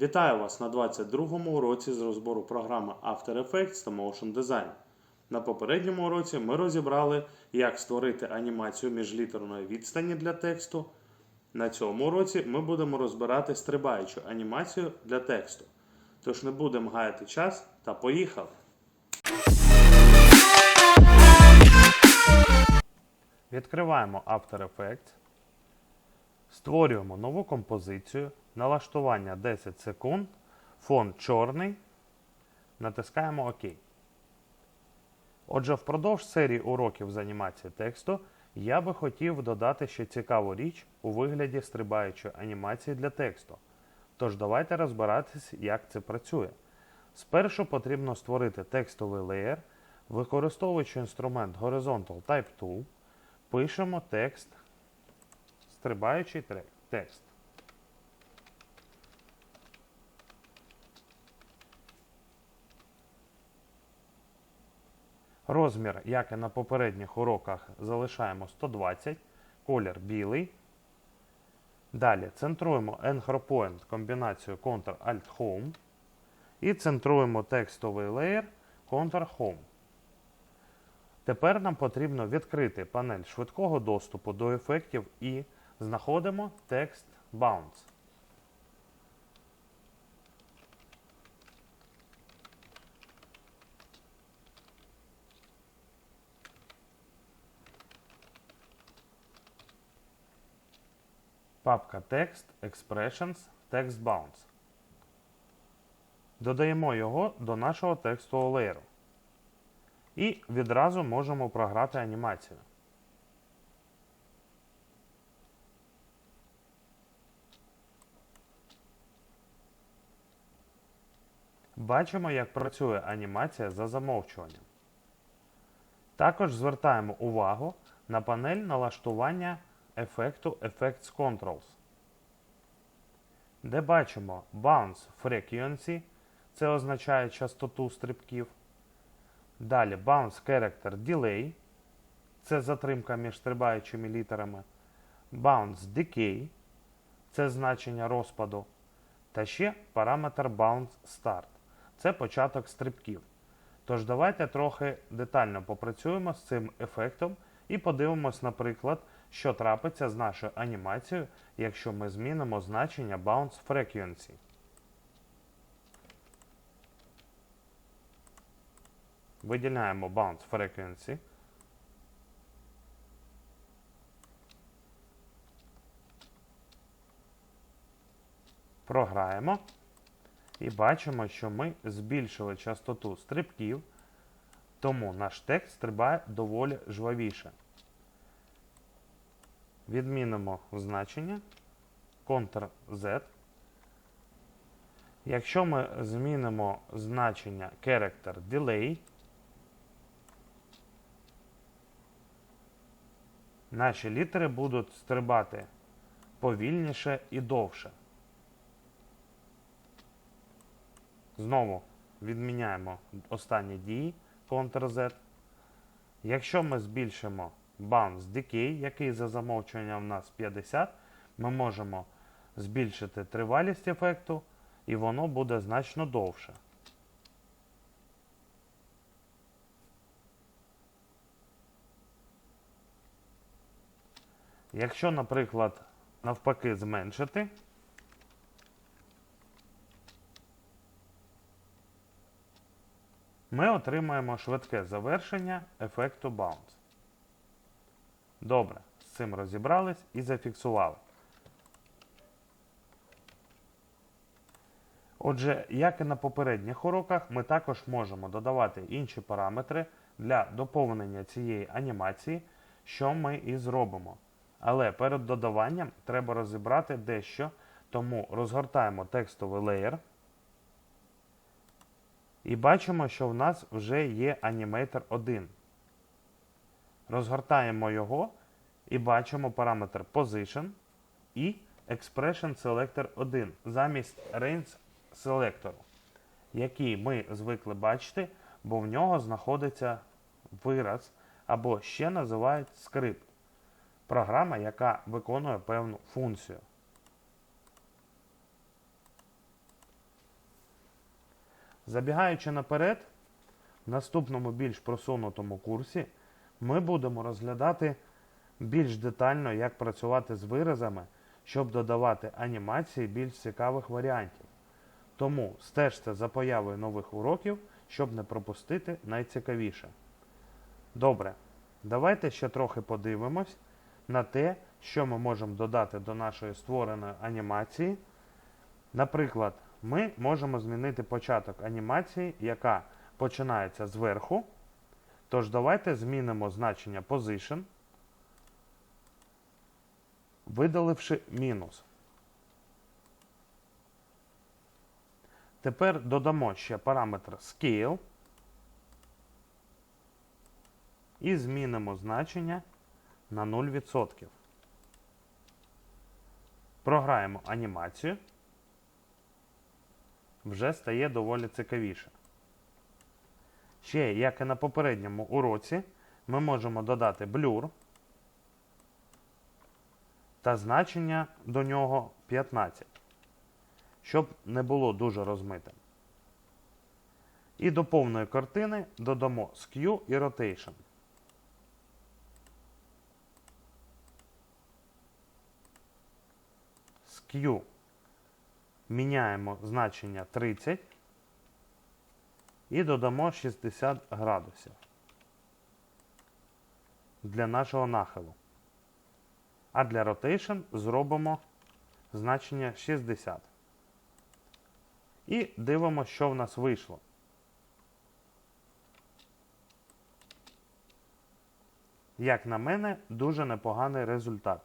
Вітаю вас на 22-му уроці з розбору програми After Effects та Motion Design. На попередньому уроці ми розібрали, як створити анімацію міжлітерної відстані для тексту. На цьому уроці ми будемо розбирати стрибаючу анімацію для тексту. Тож не будемо гаяти час та поїхали! Відкриваємо After Effects. Створюємо нову композицію, налаштування 10 секунд, фон чорний. Натискаємо ОК. Отже, впродовж серії уроків з анімації тексту я би хотів додати ще цікаву річ у вигляді стрибаючої анімації для тексту. Тож давайте розбиратись, як це працює. Спершу потрібно створити текстовий леєр, використовуючи інструмент Horizontal Type Tool, пишемо текст стрибаючий текст. Розмір, як і на попередніх уроках, залишаємо 120, колір білий. Далі центруємо Anchor Point комбінацію Ctrl-Alt-Home і центруємо текстовий леєр Ctrl-Home. Тепер нам потрібно відкрити панель швидкого доступу до ефектів і знаходимо текст Bounce. Папка Text, Expressions, Text Bounce. Додаємо його до нашого текстового леєру. І відразу можемо програти анімацію. Бачимо, як працює анімація за замовчуванням. Також звертаємо увагу на панель налаштування ефекту Effects Controls, де бачимо Bounce Frequency, це означає частоту стрибків. Далі Bounce Character Delay, це затримка між стрибаючими літерами. Bounce Decay, це значення розпаду. Та ще параметр Bounce Start, це початок стрибків. Тож давайте трохи детально попрацюємо з цим ефектом і подивимось, наприклад, що трапиться з нашою анімацією, якщо ми змінимо значення Bounce Frequency. Виділяємо Bounce Frequency. Програємо. І бачимо, що ми збільшили частоту стрибків, тому наш текст стрибає доволі жвавіше. Відмінимо значення Ctrl-Z. Якщо ми змінимо значення Character Delay, наші літери будуть стрибати повільніше і довше. Знову відміняємо останні дії Ctrl-Z. Якщо ми збільшимо Bounce Decay, який за замовчуванням у нас 50, ми можемо збільшити тривалість ефекту, і воно буде значно довше. Якщо, наприклад, навпаки зменшити, ми отримаємо швидке завершення ефекту Bounce. Добре, з цим розібрались і зафіксували. Отже, як і на попередніх уроках, ми також можемо додавати інші параметри для доповнення цієї анімації, що ми і зробимо. Але перед додаванням треба розібрати дещо, тому розгортаємо текстовий леєр. І бачимо, що в нас вже є Animator 1. Розгортаємо його і бачимо параметр Position і Expression Selector 1 замість Range Selector, який ми звикли бачити, бо в нього знаходиться вираз або ще називають скрипт. Програма, яка виконує певну функцію. Забігаючи наперед, в наступному більш просунутому курсі ми будемо розглядати більш детально, як працювати з виразами, щоб додавати анімації більш цікавих варіантів. Тому стежте за появою нових уроків, щоб не пропустити найцікавіше. Добре, давайте ще трохи подивимось на те, що ми можемо додати до нашої створеної анімації. Наприклад, ми можемо змінити початок анімації, яка починається зверху. Тож давайте змінимо значення position, видаливши мінус. Тепер додамо ще параметр scale і змінимо значення на 0%. Програємо анімацію. Вже стає доволі цікавіше. Ще, як і на попередньому уроці, ми можемо додати блюр та значення до нього 15, щоб не було дуже розмитим. І до повної картини додамо skew і rotation. Skew міняємо значення 30 і додамо 60 градусів для нашого нахилу. А для rotation зробимо значення 60. І дивимося, що в нас вийшло. Як на мене, дуже непоганий результат.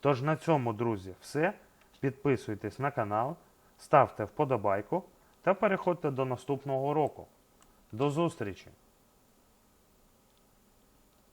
Тож на цьому, друзі, все. Підписуйтесь на канал, ставте вподобайку та переходьте до наступного уроку. До зустрічі!